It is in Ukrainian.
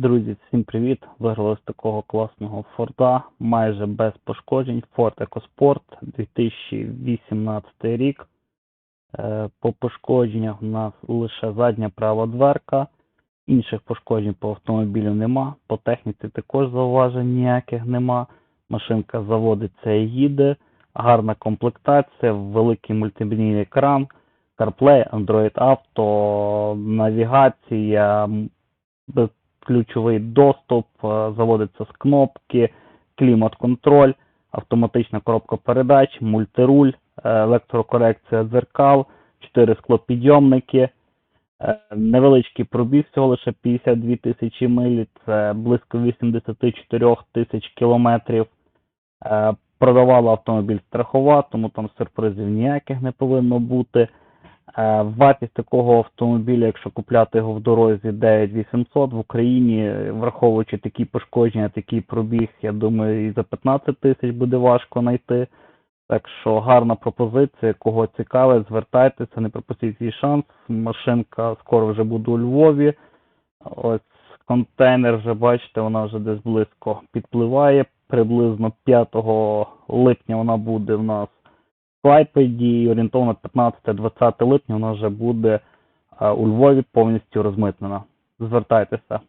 Друзі, всім привіт! Виграли з такого класного Форда, майже без пошкоджень. Ford EcoSport 2018 рік. Е, По пошкодженнях у нас лише задня права дверка. Інших пошкоджень по автомобілю нема. По техніці також зауважень ніяких нема. Машинка заводиться і їде. Гарна комплектація, великий мультимедійний екран, CarPlay, Android Auto, навігація, безключовий доступ, е, заводиться з кнопки, клімат-контроль, автоматична коробка передач, мультируль, е, електрокорекція дзеркал, 4 склопідйомники, е, невеличкий пробіг, всього лише 52 тисячі миль, це близько 84 тисяч кілометрів. Продавала автомобіль страхова, тому там сюрпризів ніяких не повинно бути. Е, Вартість такого автомобіля, якщо купляти його в дорозі 9800 в Україні, враховуючи такі пошкодження, такий пробіг, я думаю, і за 15 тисяч буде важко знайти. Так що гарна пропозиція, кого цікавить, звертайтеся, не пропустіть свій шанс. Машинка скоро вже буде у Львові. Ось контейнер вже бачите, вона вже десь близько підпливає. Приблизно 5 липня вона буде в нас Клайпеді орієнтовно 15-20 липня вона вже буде е, у Львові повністю розмитнена. Звертайтеся.